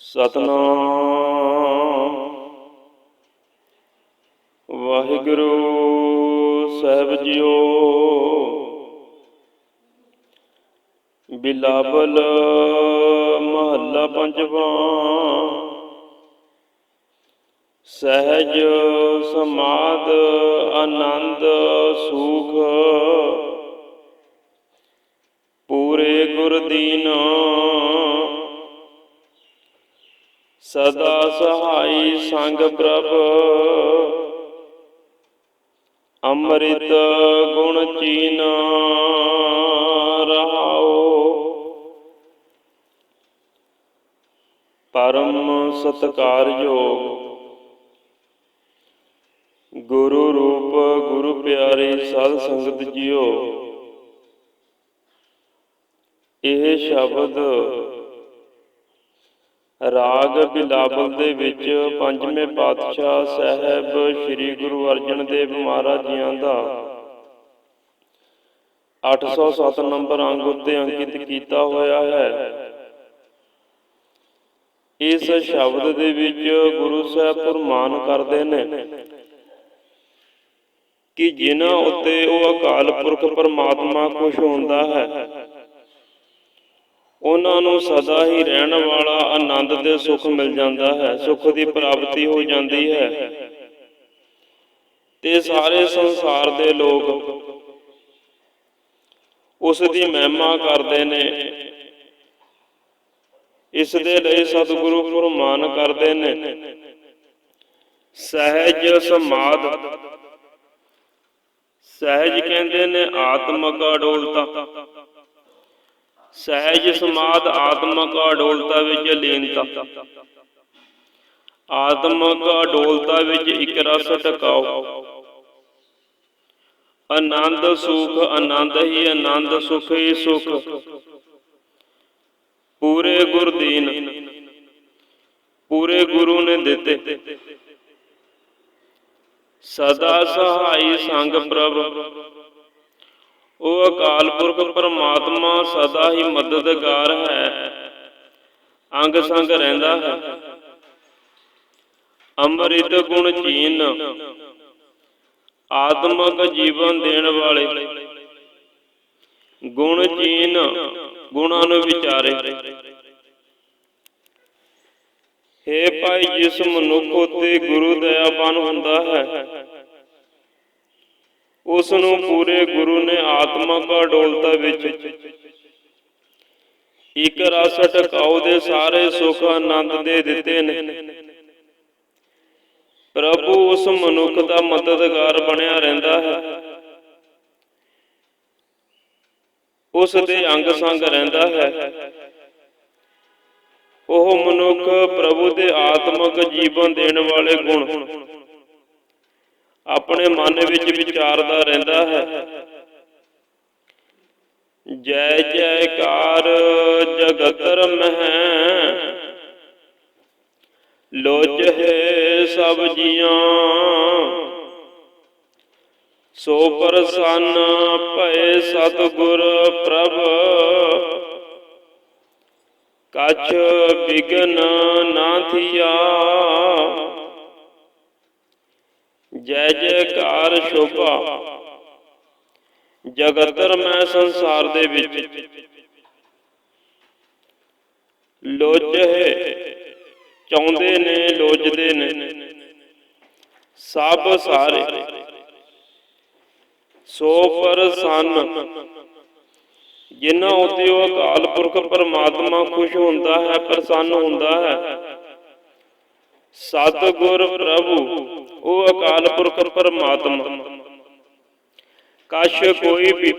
ਸਤਨਾਮ। ਵਾਹਿਗੁਰੂ ਸਾਹਿਬ ਜੀਓ। ਬਿਲਾਵਲ ਮਹੱਲਾ ਪੰਜਵਾਂ। ਸਹਿਜ ਸਮਾਦ ਆਨੰਦ ਸੁਖ। ਪੂਰੇ ਗੁਰਦੀਨ ਸਦਾ ਸਹਾਈ ਸੰਗ ਪ੍ਰਭ। ਅੰਮ੍ਰਿਤ ਗੁਣ ਚੀਨ ਰਹਾਓ। ਪਰਮ ਸਤਕਾਰਯੋਗ। ਗੁਰੂ ਰੂਪ ਗੁਰੂ ਪਿਆਰੇ ਸਦ ਸੰਗਤ ਜਿਓ। ਇਹ ਸ਼ਬਦ ਰਾਗ ਬਿਲਾਵਲ ਦੇ ਵਿੱਚ ਪੰਜਵੇਂ ਪਾਤਸ਼ਾਹ ਸਾਹਿਬ ਸ੍ਰੀ ਗੁਰੂ ਅਰਜਨ ਦੇਵ ਮਹਾਰਾਜ ਜੀਆਂ ਦਾ 807 ਨੰਬਰ ਅੰਗ ਉੱਤੇ ਅੰਕਿਤ ਕੀਤਾ ਹੋਇਆ ਹੈ। ਇਸ ਸ਼ਬਦ ਦੇ ਵਿੱਚ ਗੁਰੂ ਸਾਹਿਬ ਫਰਮਾਨ ਕਰਦੇ ਨੇ ਕਿ ਜਿਨ੍ਹਾਂ ਉੱਤੇ ਉਹ ਅਕਾਲ ਪੁਰਖ ਪਰਮਾਤਮਾ ਖੁਸ਼ ਹੁੰਦਾ ਹੈ ਉਹਨਾਂ ਨੂੰ ਸਦਾ ਹੀ ਰਹਿਣ ਵਾਲਾ ਆਨੰਦ ਤੇ ਸੁਖ ਮਿਲ ਜਾਂਦਾ ਹੈ, ਸੁਖ ਦੀ ਪ੍ਰਾਪਤੀ ਹੋ ਜਾਂਦੀ ਹੈ। ਤੇ ਸਾਰੇ ਸੰਸਾਰ ਦੇ ਲੋਕ ਉਸ ਦੀ ਮਹਿਮਾ ਕਰਦੇ ਨੇ। ਇਸ ਦੇ ਲਈ ਸਤਿਗੁਰੂ ਫਰਮਾਨ ਕਰਦੇ ਨੇ। ਸਹਿਜ ਸਮਾਦ। ਸਹਿਜ ਕਹਿੰਦੇ ਨੇ ਆਤਮਕ ਅਡੋਲਤਾ। ਸਹਿਜ ਸਮਾਦ ਆਤਮਕ ਅਡੋਲਤਾ ਵਿੱਚ ਲੀਨਤਾ। ਆਤਮਕ ਅਡੋਲਤਾ ਵਿੱਚ ਇੱਕ ਰਸ ਟਿਕਾਓ। ਆਨੰਦ ਸੁਖ, ਆਨੰਦ ਹੀ ਆਨੰਦ, ਸੁਖ ਹੀ ਸੁਖ। ਪੂਰੇ ਗੁਰਦੀਨ ਪੂਰੇ ਗੁਰੂ ਨੇ ਦਿੱਤੇ। ਸਦਾ ਸਹਾਈ ਸੰਗ ਪ੍ਰਭ। ਉਹ ਅਕਾਲ ਪੁਰਖ ਪਰਮਾਤਮਾ ਸਦਾ ਹੀ ਮਦਦਗਾਰ ਹੈ। ਅੰਗ ਸੰਗ ਰਹਿੰਦਾ ਹੈ। ਅੰਮ੍ਰਿਤ ਗੁਣ ਚੀਨ। ਆਤਮਕ ਜੀਵਨ ਦੇਣ ਵਾਲੇ। ਗੁਣ ਚੀਨ, ਗੁਣਾਂ ਨੂੰ ਵਿਚਾਰੇ ਹੇ ਭਾਈ ਜਿਸ ਮਨੁੱਖ ਉਤੇ ਗੁਰੂ ਦਇਆਵਾਨ ਹੁੰਦਾ ਹੈ ਉਸ ਨੂੰ ਪੂਰੇ ਗੁਰੂ ਨੇ ਆਤਮਕ ਅਡੋਲਤਾ ਵਿੱਚ। ਇੱਕ ਰਸ ਟਿਕਾਉ ਦੇ ਸਾਰੇ ਸੁਖ ਆਨੰਦ ਦੇ ਦਿੱਤੇ ਨੇ। ਪ੍ਰਭੂ ਉਸ ਮਨੁੱਖ ਦਾ ਮਦਦਗਾਰ ਬਣਿਆ ਰਹਿੰਦਾ ਹੈ। ਉਸ ਦੇ ਅੰਗ ਸੰਗ ਰਹਿੰਦਾ ਹੈ। ਉਹ ਮਨੁੱਖ ਪ੍ਰਭੂ ਦੇ ਆਤਮਕ ਜੀਵਨ ਦੇਣ ਵਾਲੇ ਗੁਣ ਆਪਣੇ ਮਨ ਵਿੱਚ ਵਿਚਾਰਦਾ ਰਹਿੰਦਾ ਹੈ। ਜੈ ਜੈਕਾਰ ਜਗਤਰ ਮਹਿ ਲੋਚ ਹੈ ਸਭ ਜੀਆਂ। ਸੋ ਪ੍ਰਸੰਨ ਭਏ ਸਤਿਗੁਰ ਪ੍ਰਭ, ਕਛ ਬਿਗਨ ਨਾ ਥੀਆ। ਜੈ ਜੈਕਾਰ ਸ਼ੋਭਾ। ਜਗਤਰ ਮੈਂ ਸੰਸਾਰ ਦੇ ਵਿੱਚ। ਲੋਚ ਚਾਹੁੰਦੇ ਨੇ ਲੋਚਦੇ ਨੇ। ਸਭ ਸਾਰੇ। ਸੋ ਪ੍ਰਸੰਨ ਜਿਨ੍ਹਾਂ ਉਤੇ ਉਹ ਅਕਾਲ ਪੁਰਖ ਪਰਮਾਤਮਾ ਖੁਸ਼ ਹੁੰਦਾ ਹੈ, ਪ੍ਰਸੰਨ ਹੁੰਦਾ ਹੈ ਸਤਿਗੁਰ ਪ੍ਰਭੂ, ਉਹ ਅਕਾਲ ਪੁਰਖ ਪਰਮਾਤਮਾ। ਕਛ ਕੋਈ ਵੀ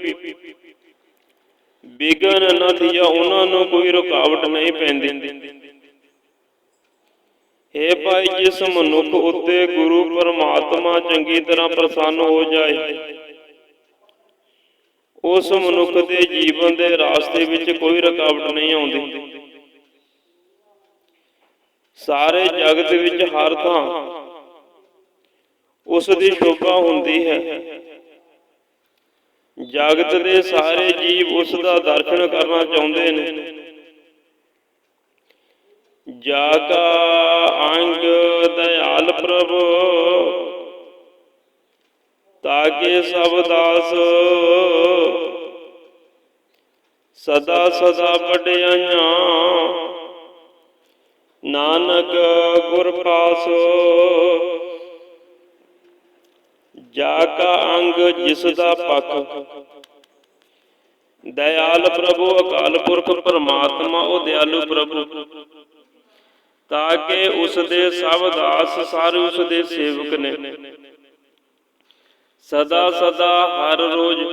ਬਿਗਨ ਨਾ ਥੀਆ, ਉਹਨਾਂ ਨੂੰ ਕੋਈ ਰੁਕਾਵਟ ਨਹੀਂ ਪੈਂਦੀ। ਏ ਭਾਈ, ਜਿਸ ਮਨੁੱਖ ਉੱਤੇ ਗੁਰੂ ਪਰਮਾਤਮਾ ਚੰਗੀ ਤਰ੍ਹਾਂ ਪ੍ਰਸੰਨ ਹੋ ਜਾਏ, ਉਸ ਮਨੁੱਖ ਦੇ ਜੀਵਨ ਦੇ ਰਾਸਤੇ ਵਿੱਚ ਕੋਈ ਰੁਕਾਵਟ ਨਹੀਂ ਆਉਂਦੀ। ਸਾਰੇ ਜਗਤ ਵਿੱਚ ਹਰ ਥਾਂ ਉਸ ਦੀ ਸ਼ੋਭਾ ਹੁੰਦੀ ਹੈ। ਜਗਤ ਦੇ ਸਾਰੇ ਜੀਵ ਉਸ ਦਾ ਦਰਸ਼ਨ ਕਰਨਾ ਚਾਹੁੰਦੇ ਨੇ। ਜਾ ਕਾ ਅੰਗ ਦਇਆਲ ਪ੍ਰਭ ਤਾਕੇ ਸਭ ਦਾਸ, ਸਦਾ ਸਦਾ ਵਡਿਆਈਆਂ ਨਾਨਕ ਗੁਰ ਪਾਸ ਜਾ ਕਾ ਅੰਗ ਜਿਸ ਦਾ ਪੱਖ। ਦਇਆਲ ਪ੍ਰਭੂ, ਅਕਾਲ ਪੁਰਖ, ਪਰਮਾਤਮਾ, ਉਹ ਦਿਆਲੂ ਪ੍ਰਭੂ। ਤਾਂ ਕਿ ਉਸ ਦੇ ਸਭ ਦਾਸ, ਸਾਰੇ ਉਸ ਦੇ ਸੇਵਕ ਨੇ। ਸਦਾ ਸਦਾ ਹਰ ਰੋਜ਼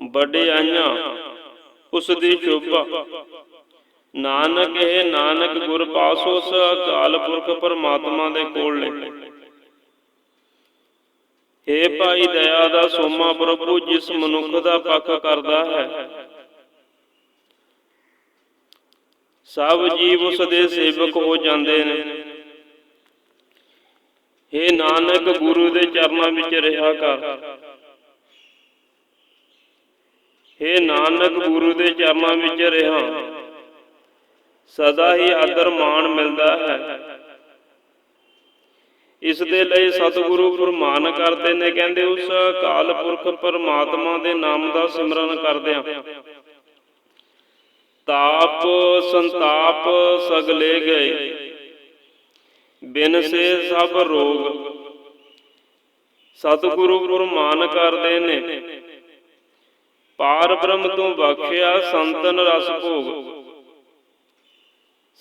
ਵਡਿਆਈਆਂ, ਉਸ ਦੀ ਸ਼ੋਭਾ। ਨਾਨਕ ਹੈ ਨਾਨਕ ਗੁਰ ਪਾਸੋ ਉਸ ਅਕਾਲ ਪੁਰਖ ਪਰਮਾਤਮਾ ਦੇ ਕੋਲ ਨੇ। ਏ ਭਾਈ ਦਇਆ ਦਾ ਸੋਮਾ ਪ੍ਰਭੂ, ਜਿਸ ਮਨੁੱਖ ਦਾ ਪੱਖ ਕਰਦਾ ਹੈ। ਸਭ ਜੀਵ ਉਸ ਦੇ ਸੇਵਕ ਹੋ ਜਾਂਦੇ ਨੇ। ਏ ਨਾਨਕ, ਗੁਰੂ ਦੇ ਚਰਨਾਂ ਵਿੱਚ ਰਿਹਾ ਕਰ। ਏ ਨਾਨਕ, ਗੁਰੂ ਦੇ ਚਰਨਾਂ ਵਿੱਚ ਰਿਹਾ। ਸਦਾ ਹੀ ਆਦਰ ਮਾਣ ਮਿਲਦਾ ਹੈ। ਇਸ ਦੇ ਲਈ ਸਤਿਗੁਰੂ ਫਰਮਾਨ ਕਰਦੇ ਨੇ, ਕਹਿੰਦੇ ਉਸ ਅਕਾਲ ਪੁਰਖ ਪਰਮਾਤਮਾ ਦੇ ਨਾਮ ਦਾ ਸਿਮਰਨ ਕਰਦਿਆਂ। ਤਾਪ ਸੰਤਾਪ ਸਗਲੇ ਗਏ। ਬਿਨ ਸੇ ਸਭ ਰੋਗ। ਸਤਿਗੁਰੂ ਫਰਮਾਨ ਕਰਦੇ ਨੇ। ਪਾਰ ਬ੍ਰਹਮ ਤੋਂ ਬਖਸ਼ਿਆ ਸੰਤਨ ਰਸ ਭੋਗ।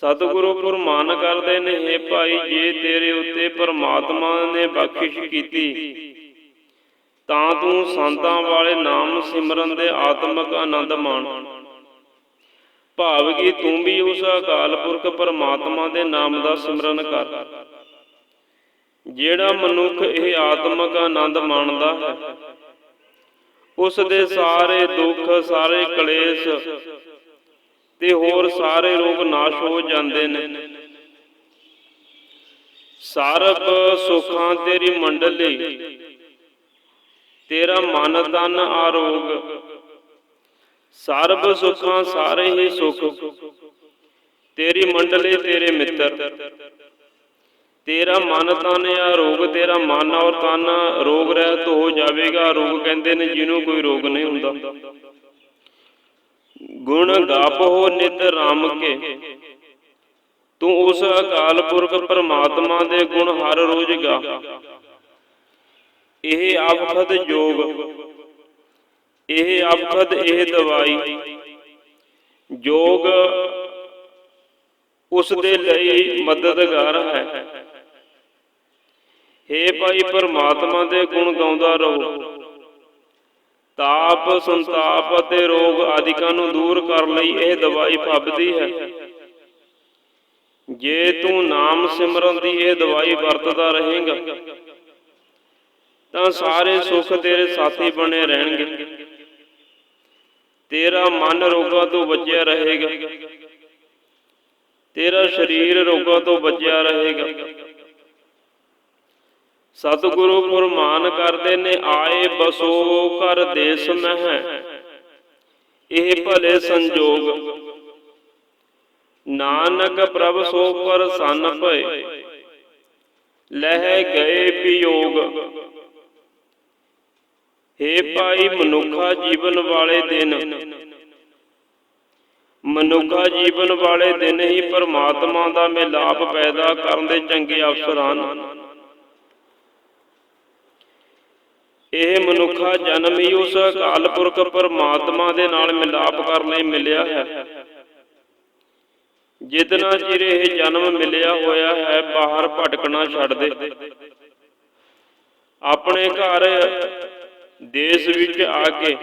ਸਤਿਗੁਰੂ ਫਰਮਾਨ ਕਰਦੇ ਨੇ, ਹੈ ਭਾਈ, ਜੇ ਤੇਰੇ ਉੱਤੇ ਪਰਮਾਤਮਾ ਨੇ ਬਖਸ਼ਿਸ਼ ਕੀਤੀ, ਤਾਂ ਤੂੰ ਸੰਤਾਂ ਵਾਲੇ ਨਾਮ ਸਿਮਰਨ ਦੇ ਆਤਮਿਕ ਆਨੰਦ ਮਾਣ। ਭਾਵ ਕਿ ਤੂੰ ਵੀ ਉਸ ਅਕਾਲ ਪੁਰਖ ਪਰਮਾਤਮਾ ਦੇ ਨਾਮ ਦਾ ਸਿਮਰਨ ਕਰ। ਜਿਹੜਾ ਮਨੁੱਖ ਇਹ ਆਤਮਿਕ ਆਨੰਦ ਮਾਣਦਾ ਹੈ, ਉਸ ਦੇ ਸਾਰੇ ਦੁੱਖ, ਸਾਰੇ ਕਲੇਸ਼ ਤੇ ਹੋਰ ਸਾਰੇ ਰੋਗ ਨਾਸ਼ ਹੋ ਜਾਂਦੇ ਨੇ। ਸਰਬ ਸੁਖਾਂ ਤੇਰੀ ਮੰਡਲੀ, ਤੇਰਾ ਮਨ ਤਨ ਆਰੋਗ। ਸਰਬ ਸੁਖਾਂ ਸਾਰੇ ਹੀ ਸੁਖ, ਤੇਰੀ ਮੰਡਲੀ ਤੇਰੇ ਮਿੱਤਰ। ਤੇਰਾ ਮਨ ਤਨ ਰੋਗ ਤੇਰਾ ਮਨ ਔਰ ਤਨ ਰੋਗ ਰਹਿਤ ਹੋ ਜਾਵੇਗਾ। ਰੋਗ ਕਹਿੰਦੇ ਨੇ, ਜਿਹਨੂੰ ਕੋਈ ਰੋਗ ਨਹੀਂ ਹੁੰਦਾ। ਗੁਣ ਗਾਪੋ ਨਿਤ ਰਾਮ ਕੇ। ਤੂੰ ਉਸ ਅਕਾਲ ਪੁਰਖ ਪਰਮਾਤਮਾ ਦੇ ਗੁਣ ਹਰ ਰੋਜ਼ ਗਾ। ਇਹ ਆਫਤ ਜੋਗ। ਇਹ ਆਫਤ ਇਹ ਦਵਾਈ। ਜੋਗ ਉਸ ਦੇ ਲਈ ਮਦਦਗਾਰ ਹੈ। ਹੇ ਭਾਈ ਪਰਮਾਤਮਾ ਦੇ ਗੁਣ ਗਾਉਂਦਾ ਰਹੋ। ਤਾਪ, ਸੰਤਾਪ ਅਤੇ ਰੋਗ ਆਦਿਕਾਂ ਨੂੰ ਦੂਰ ਕਰਨ ਲਈ ਇਹ ਦਵਾਈ ਫੱਬਦੀ ਹੈ। ਜੇ ਤੂੰ ਨਾਮ ਸਿਮਰਨ ਦੀ ਇਹ ਦਵਾਈ ਵਰਤਦਾ ਰਹੇਗਾ, ਤਾਂ ਸਾਰੇ ਸੁੱਖ ਤੇਰੇ ਸਾਥੀ ਬਣੇ ਰਹਿਣਗੇ। ਤੇਰਾ ਮਨ ਰੋਗਾਂ ਤੋਂ ਬਚਿਆ ਰਹੇਗਾ। ਤੇਰਾ ਸਰੀਰ ਰੋਗਾਂ ਤੋਂ ਬਚਿਆ ਰਹੇਗਾ। ਸਤਿਗੁਰੂ ਫਰਮਾਨ ਕਰਦੇ ਨੇ, ਆਏ ਬਸੋ ਕਰ ਦੇਸ ਮਹਿ। ਇਹ ਭਲੇ ਸੰਜੋਗ। ਨਾਨਕ ਪ੍ਰਭ ਸੋ ਪਰ ਸੰਨ ਭਏ। ਲਹਿ ਗਏ ਵਿਯੋਗ ਹੇ ਭਾਈ ਮਨੁੱਖਾ ਜੀਵਨ ਵਾਲੇ ਦਿਨ। ਮਨੁੱਖਾ ਜੀਵਨ ਵਾਲੇ ਦਿਨ ਹੀ ਪਰਮਾਤਮਾ ਦਾ ਮਿਲਾਪ ਪੈਦਾ ਕਰਨ ਦੇ ਚੰਗੇ ਅਵਸਰ ਹਨ। ਇਹ ਮਨੁੱਖਾ ਜਨਮ ਹੀ ਉਸ ਅਕਾਲ ਪੁਰਖ ਪਰਮਾਤਮਾ ਦੇ ਨਾਲ ਮਿਲਾਪ ਕਰਨ ਲਈ ਮਿਲਿਆ ਹੈ। ਜਿਤਨਾ ਚਿਰ ਇਹ ਜਨਮ ਮਿਲਿਆ ਹੋਇਆ ਹੈ, ਬਾਹਰ ਭਟਕਣਾ ਛੱਡ ਦੇ। ਆਪਣੇ ਘਰ ਦੇਸ਼ ਵਿੱਚ ਆ ਕੇ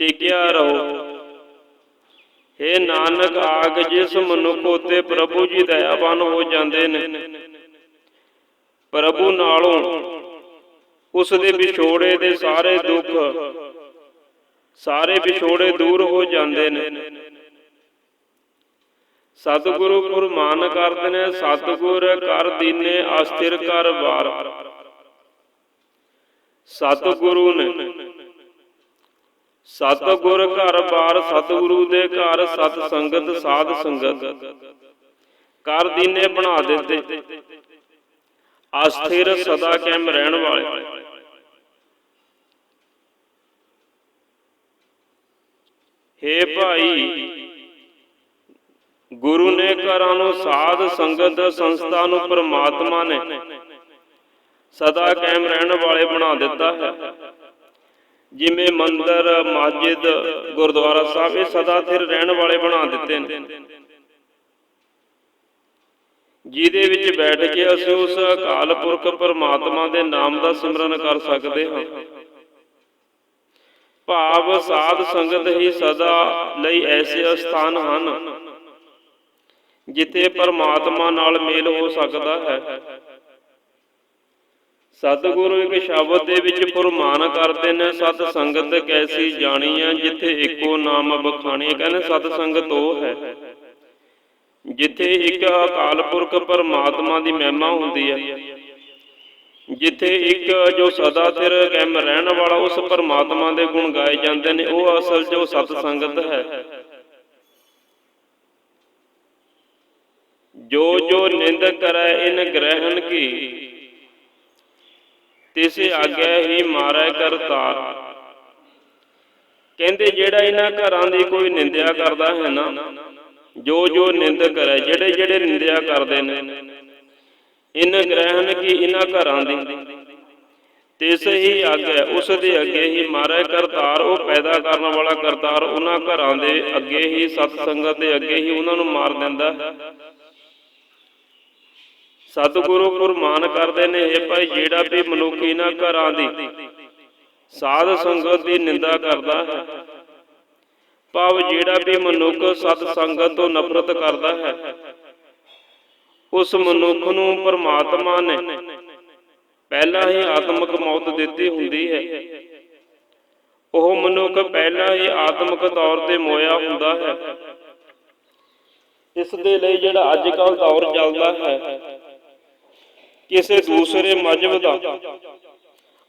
ਟਿਕਿਆ ਰਹੋ। हे ਨਾਨਕ, ਆਗ ਜਿਸ ਮਨੁੱਖ ਉਤੇ ਪ੍ਰਭੂ ਜੀ ਦਇਆਵਾਨ ਹੋ ਜਾਂਦੇ ਨੇ, ਪ੍ਰਭੂ ਨਾਲੋਂ ਉਸ ਦੇ ਵਿਛੋੜੇ ਦੇ ਸਾਰੇ ਦੁੱਖ ਸਾਰੇ ਵਿਛੋੜੇ ਦੂਰ ਹੋ ਜਾਂਦੇ ਨੇ। ਸਤਿਗੁਰੂ ਫਰਮਾਨ ਕਰਦੇ ਨੇ ਸਤਿਗੁਰ ਕਰ ਦੀਨੇ ਅਸਥਿਰ ਕਰ ਵਾਰ। ਸਤਿਗੁਰੂ ਨੇ। ਸਤਿਗੁਰ ਘਰ ਬਾਰ ਸਤਿਗੁਰੂ ਦੇ ਘਰ ਸਤ ਸੰਗਤ ਸਾਧ ਸੰਗਤ ਕਰ ਦੀਨੇ ਬਣਾ ਦਿੱਤੇ ਅਸਥਿਰ ਸਦਾ ਕਾਇਮ ਰਹਿਣ ਵਾਲੇ। ਹੇ ਭਾਈ, ਗੁਰੂ ਨੇ ਘਰਾਂ ਨੂੰ ਸਾਧ ਸੰਗਤ ਸੰਸਥਾ ਨੂੰ ਪ੍ਰਮਾਤਮਾ ਨੇ ਸਦਾ ਕਾਇਮ ਰਹਿਣ ਵਾਲੇ ਬਣਾ ਦਿੱਤਾ ਹੈ। ਜਿਵੇਂ ਮੰਦਰ, ਮਸਜਿਦ, ਗੁਰਦੁਆਰਾ ਸਾਹਿਬ, ਇਹ ਸਦਾ ਸਥਿਰ ਰਹਿਣ ਵਾਲੇ ਬਣਾ ਦਿੱਤੇ ਨੇ। ਜਿਹਦੇ ਵਿੱਚ ਬੈਠ ਕੇ ਅਸੀਂ ਉਸ ਅਕਾਲ ਪੁਰਖ ਪਰਮਾਤਮਾ ਦੇ ਨਾਮ ਦਾ ਸਿਮਰਨ ਕਰ ਸਕਦੇ ਹਾਂ। ਭਾਵ ਸਾਧ ਸੰਗਤ ਹੀ ਸਦਾ ਲਈ ਐਸੇ ਸਥਾਨ ਹਨ ਜਿੱਥੇ ਪਰਮਾਤਮਾ ਨਾਲ ਮੇਲ ਹੋ ਸਕਦਾ ਹੈ। ਸਤਿਗੁਰੂ ਇੱਕ ਸ਼ਬਦ ਦੇ ਵਿੱਚ ਫਰਮਾਨ ਕਰਦੇ ਨੇ ਸਤ ਸੰਗਤ ਕੈਸੀ ਜਾਣੀ ਆ ਜਿੱਥੇ ਇੱਕੋ ਨਾਮ ਬਖਾਣੀ ਕਹਿੰਦੇ ਸਤ ਸੰਗਤ ਉਹ ਹੈ। ਜਿੱਥੇ ਇੱਕ ਅਕਾਲ ਪੁਰਖ ਪਰਮਾਤਮਾ ਦੀ ਮਹਿਮਾ ਹੁੰਦੀ ਹੈ। ਜਿੱਥੇ ਇੱਕ ਜੋ ਸਦਾ ਸਿਰ ਕਾਇਮ ਰਹਿਣ ਵਾਲਾ ਉਸ ਪਰਮਾਤਮਾ ਦੇ ਗੁਣ ਗਾਏ ਜਾਂਦੇ ਨੇ, ਉਹ ਅਸਲ ਜੋ ਸਤ ਸੰਗਤ ਹੈ। ਜੋ ਜੋ ਨਿੰਦ ਕਰੈ, ਇਨ ਗ੍ਰਹਿਣ ਕੀ। ਤਿਸੇ ਆਗਿਆ ਹੀ ਮਾਰੈ ਕਰਤਾਰ ਕਹਿੰਦੇ ਜਿਹੜਾ ਇਹਨਾਂ ਘਰਾਂ ਦੀ ਕੋਈ ਨਿੰਦਿਆ ਕਰਦਾ ਹੈ ਨਾ, ਜੋ ਜੋ ਨਿੰਦ ਕਰੇ, ਜਿਹੜੇ ਜਿਹੜੇ ਨਿੰਦਿਆ ਕਰਦੇ ਨੇ ਇਨ ਗ੍ਰਹਿਣ ਕੀ ਇਹਨਾਂ ਘਰਾਂ ਦੀ। ਤਿਸ ਹੀ ਆਗੇ, ਉਸ ਦੇ ਅੱਗੇ ਹੀ ਮਾਰੇ ਕਰਤਾਰ, ਉਹ ਪੈਦਾ ਕਰਨ ਵਾਲਾ ਕਰਤਾਰ ਉਹਨਾਂ ਘਰਾਂ ਦੇ ਅੱਗੇ ਹੀ ਸਤ ਸੰਗਤ ਦੇ ਅੱਗੇ ਹੀ ਉਹਨਾਂ ਨੂੰ ਮਾਰ ਦਿੰਦਾ। ਸਤਿਗੁਰੂ ਕੁਰਮਾਨ ਕਰਦੇ ਨੇ ਇਹ ਭਾਈ, ਜਿਹੜਾ ਵੀ ਮਨੁੱਖ ਇਹਨਾਂ ਘਰਾਂ ਦੀ ਸਾਧ ਸੰਗਤ ਦੀ ਨਿੰਦਾ ਕਰਦਾ ਹੈ, ਭਾਵ ਜਿਹੜਾ ਵੀ ਮਨੁੱਖ ਸਤ ਸੰਗਤ ਤੋਂ ਨਫ਼ਰਤ ਕਰਦਾ ਹੈ ਉਸ ਮਨੁੱਖ ਨੂੰ ਪਰਮਾਤਮਾ ਨੇ ਪਹਿਲਾਂ ਹੀ ਆਤਮਿਕ ਮੌਤ ਦਿੱਤੀ ਹੁੰਦੀ ਹੈ। ਉਹ ਮਨੁੱਖ ਪਹਿਲਾਂ ਹੀ ਆਤਮਿਕ ਤੌਰ ਤੇ ਮੋਇਆ ਹੁੰਦਾ ਹੈ। ਇਸ ਦੇ ਲਈ ਜਿਹੜਾ ਅੱਜ ਕੱਲ ਦੌਰ ਚੱਲਦਾ ਹੈ, ਕਿਸੇ ਦੂਸਰੇ ਮਜਬ ਦਾ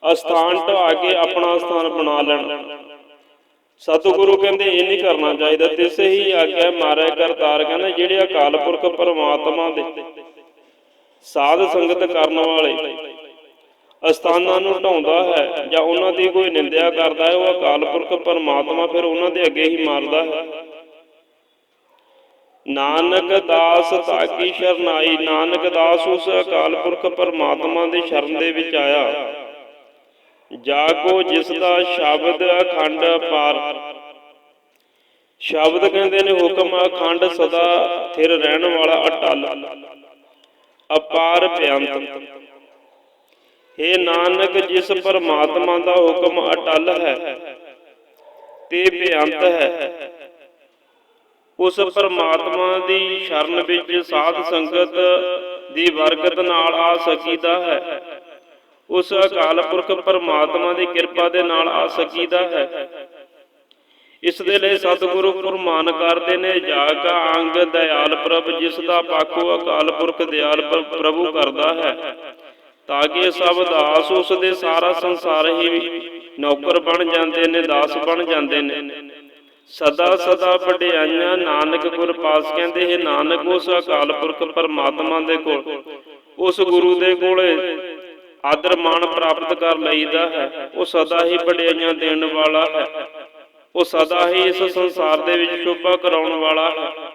ਅਸਥਾਨ ਢਾ ਕੇ ਆਪਣਾ ਸਥਾਨ ਬਣਾ ਲੈਣਾ। ਸਤਿਗੁਰੂ ਕਹਿੰਦੇ ਇਹ ਨਹੀਂ ਕਰਨਾ ਚਾਹੀਦਾ, ਤਿਸੇ ਹੀ ਆਗਿਆ ਮਾਰੇ ਕਰਤਾਰ ਕਹਿੰਦੇ ਜਿਹੜੇ ਅਕਾਲ ਪੁਰਖ ਪਰਮਾਤਮਾ ਦੇ ਸਾਧ ਸੰਗਤ ਕਰਨ ਵਾਲੇ ਅਸਥਾਨਾਂ ਨੂੰ ਢਾਉਂਦਾ ਹੈ ਜਾਂ ਉਹਨਾਂ ਦੀ ਕੋਈ ਨਿੰਦਿਆ ਕਰਦਾ ਹੈ, ਉਹ ਅਕਾਲ ਪੁਰਖ ਪਰਮਾਤਮਾ ਫਿਰ ਉਹਨਾਂ ਦੇ ਅੱਗੇ ਹੀ ਮਾਰਦਾ ਹੈ। ਨਾਨਕ ਦਾਸ ਤਾਕੀ ਸ਼ਰਨਾਈ, ਨਾਨਕ ਦਾਸ ਉਸ ਅਕਾਲ ਪੁਰਖ ਪਰਮਾਤਮਾ ਦੇ ਸ਼ਰਨ ਦੇ ਵਿੱਚ ਆਇਆ। ਜਾ ਜਿਸ ਦਾ ਸ਼ਬਦ ਅਖੰਡ ਪਾਰ। ਸ਼ਬਦ ਕਹਿੰਦੇ ਨੇ ਹੁਕਮ ਅਖੰਡ ਸਦਾ ਥਿਰ ਰਹਿਣ ਵਾਲਾ ਅਟਲ, ਅਪਾਰ ਭਿਆੰਤ हे ਨਾਨਕ, ਜਿਸ ਪਰਮਾਤਮਾ ਦਾ ਹੁਕਮ ਅਟਲ ਹੈ, ਤੇ ਭਿਆੰਤ ਹੈ, ਉਸ ਪਰਮਾਤਮਾ ਦੀ ਸ਼ਰਨ ਵਿੱਚ ਸਾਧ ਸੰਗਤ ਦੀ ਬਰਕਤ ਨਾਲ ਆ ਸਕੀਦਾ ਹੈ। ਉਸ ਅਕਾਲ ਪੁਰਖ ਪਰਮਾਤਮਾ ਦੀ ਕਿਰਪਾ ਦੇ ਨਾਲ ਆ ਸਕੀਦਾ ਹੈ। ਇਸ ਦੇ ਲਈ ਸਤਿਗੁਰੂ ਫਰਮਾਨ ਕਰਦੇ ਨੇ ਜਾ ਕਾ ਅੰਗ ਦਇਆਲ ਪ੍ਰਭ, ਜਿਸ ਦਾ ਪਾਖੋ ਅਕਾਲ ਪੁਰਖ, ਦਿਆਲ ਪ੍ਰਭੂ ਕਰਦਾ ਹੈ, ਤਾਂ ਕਿ ਸਭ ਦਾਸ ਉਸ ਦੇ ਸਾਰਾ ਸੰਸਾਰ ਹੀ ਨੌਕਰ ਬਣ ਜਾਂਦੇ ਨੇ, ਦਾਸ ਬਣ ਜਾਂਦੇ ਨੇ। ਸਦਾ ਸਦਾ ਵਡਿਆਈਆਂ ਨਾਨਕ ਗੁਰ ਪਾਸ ਕਹਿੰਦੇ ਇਹ ਨਾਨਕ, ਉਸ ਅਕਾਲ ਪੁਰਖ ਪਰਮਾਤਮਾ ਦੇ ਕੋਲ, ਉਸ ਗੁਰੂ ਦੇ ਕੋਲੇ ਆਦਰ ਮਾਣ ਪ੍ਰਾਪਤ ਕਰ ਲਈਦਾ ਹੈ। ਉਹ ਸਦਾ ਹੀ ਵਡਿਆਈਆਂ ਦੇਣ ਵਾਲਾ ਹੈ। ਉਹ ਸਦਾ ਹੀ ਇਸ ਸੰਸਾਰ ਦੇ ਵਿੱਚ ਸ਼ੋਭਾ ਕਰਾਉਣ ਵਾਲਾ ਹੈ।